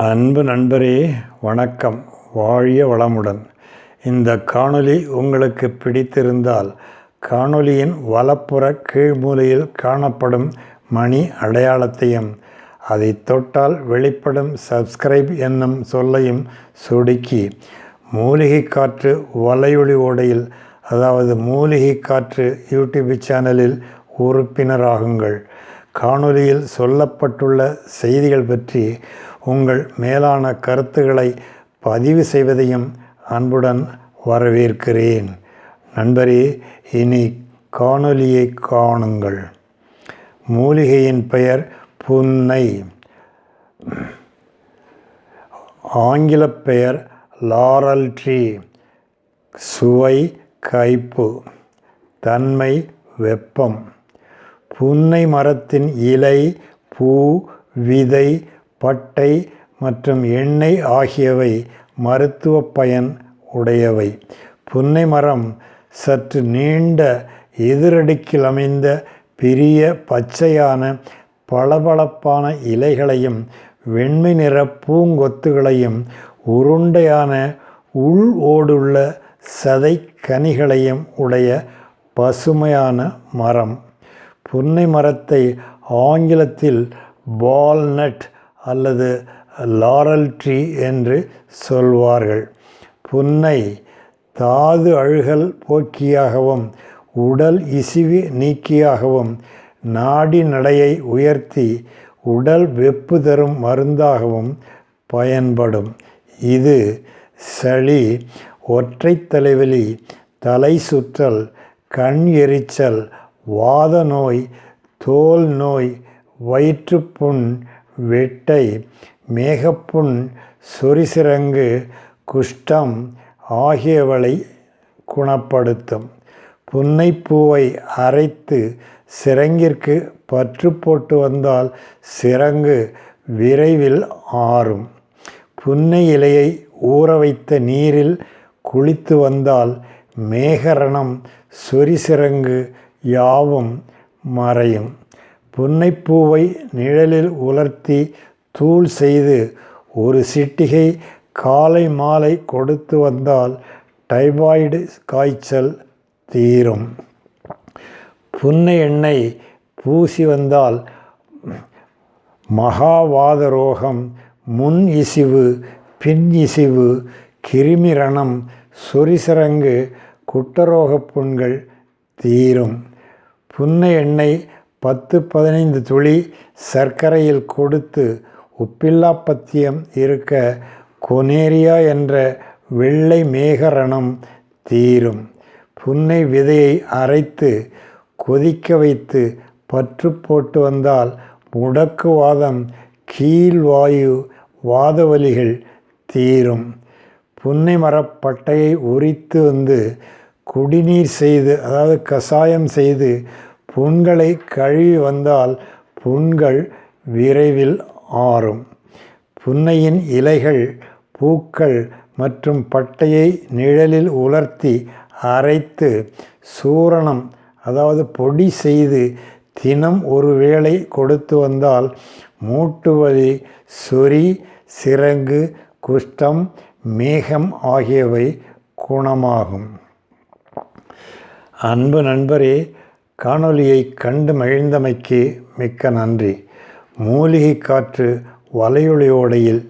அன்பு நண்பரே வணக்கம். வாழிய வளமுடன். இந்த காணொளி உங்களுக்கு பிடித்திருந்தால் காணொளியின் வலப்புற கீழ்மூலையில் காணப்படும் மணி அடையாளத்தையும் அதை தொட்டால் வெளிப்படும் சப்ஸ்கிரைப் என்னும் சொல்லையும் சொடுக்கி மூலிகை காற்று வலையொலி ஓடையில் அதாவது மூலிகை காற்று யூடியூப் சேனலில் உறுப்பினராகுங்கள். காணொலியில் சொல்லப்பட்டுள்ள செய்திகள் பற்றி உங்கள் மேலான கருத்துக்களை பதிவு செய்வதையும் அன்புடன் வரவேற்கிறேன். நண்பரே இனி காணொலியை காணுங்கள். மூலிகையின் பெயர் புன்னை. ஆங்கில பெயர் லாரல் ட்ரீ சுவை கைப்பு. தன்மை வெப்பம். புன்னை மரத்தின் இலை பூ விதை பட்டை மற்றும் எண்ணெய் ஆகியவை மருத்துவ பயன் உடையவை. புன்னை மரம் சற்று நீண்ட எதிரடுக்கில் அமைந்த பெரிய பச்சையான பளபளப்பான இலைகளையும் வெண்மை நிற பூங்கொத்துகளையும் உருண்டையான உள் ஓடுள்ள சதை கனிகளையும் உடைய பசுமையான மரம். புன்னை மரத்தை ஆங்கிலத்தில் பால்நட் அல்லது லாரல் ட்ரீ என்று சொல்வார்கள். புன்னை தாது அழுகல் போக்கியாகவும் உடல் இசிவு நீக்கியாகவும் நாடி நடையை உயர்த்தி உடல் வெப்பு தரும் மருந்தாகவும் பயன்படும். இது சளி ஒற்றை தலைவலி தலை சுற்றல் கண் எரிச்சல் வாத நோய் தோல் நோய் வயிற்றுப்புண் வெட்டை மேகப்புண் சொரிசிறங்கு குஷ்டம் ஆகியவளை குணப்படுத்தும். புன்னைப்பூவை அரைத்து சிறங்கிற்கு பற்று போட்டு வந்தால் சிறங்கு விரைவில் ஆறும். புன்னை இலையை ஊற வைத்த நீரில் குளித்து வந்தால் மேகரணம் சொரிசிறங்கு யாவும் மறையும். புன்னைப்பூவை நிழலில் உலர்த்தி தூள் செய்து ஒரு சிட்டிகை காலை மாலை கொடுத்து வந்தால் டைபாய்டு காய்ச்சல் தீரும். புன்னை எண்ணெய் பூசி வந்தால் மகாவாத ரோகம் முன் இசிவு பின் இசிவு கிருமிரணம் சொரிசரங்கு குட்டரோக புண்கள் தீரும். புன்னை எண்ணெய் பத்து பதினைந்து துளி சர்க்கரையில் கொடுத்து உப்பில்லா பத்தியம் இருக்க கொனேரியா என்ற வெள்ளை மேகரணம் தீரும். புன்னை விதையை அரைத்து கொதிக்க வைத்து பற்று போட்டு வந்தால் முடக்குவாதம் கீழ்வாயு வாதவலிகள் தீரும். புன்னை மரப்பட்டையை உரித்து வந்து குடிநீர் செய்து அதாவது கஷாயம் செய்து புண்களை கழுவி வந்தால் புண்கள் விரைவில் ஆறும். புன்னையின் இலைகள் பூக்கள் மற்றும் பட்டையை நிழலில் உலர்த்தி அரைத்து சூரணம் அதாவது பொடி செய்து தினம் ஒரு வேளை கொடுத்து வந்தால் மூட்டு வலி சொறி சிறங்கு குஷ்டம் மேகம் ஆகியவை குணமாகும். அன்பு நண்பரே காணொலியை கண்டு மகிழ்ந்தமைக்கு மிக்க நன்றி. மூலிகை காற்று வலையொலியோடையில்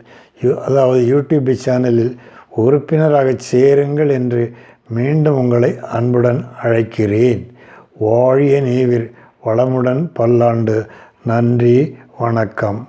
அதாவது யூடியூப் சேனலில் உறுப்பினராக சேருங்கள் என்று மீண்டும் உங்களை அன்புடன் அழைக்கிறேன். வாழிய நேவிர் வளமுடன் பல்லாண்டு. நன்றி வணக்கம்.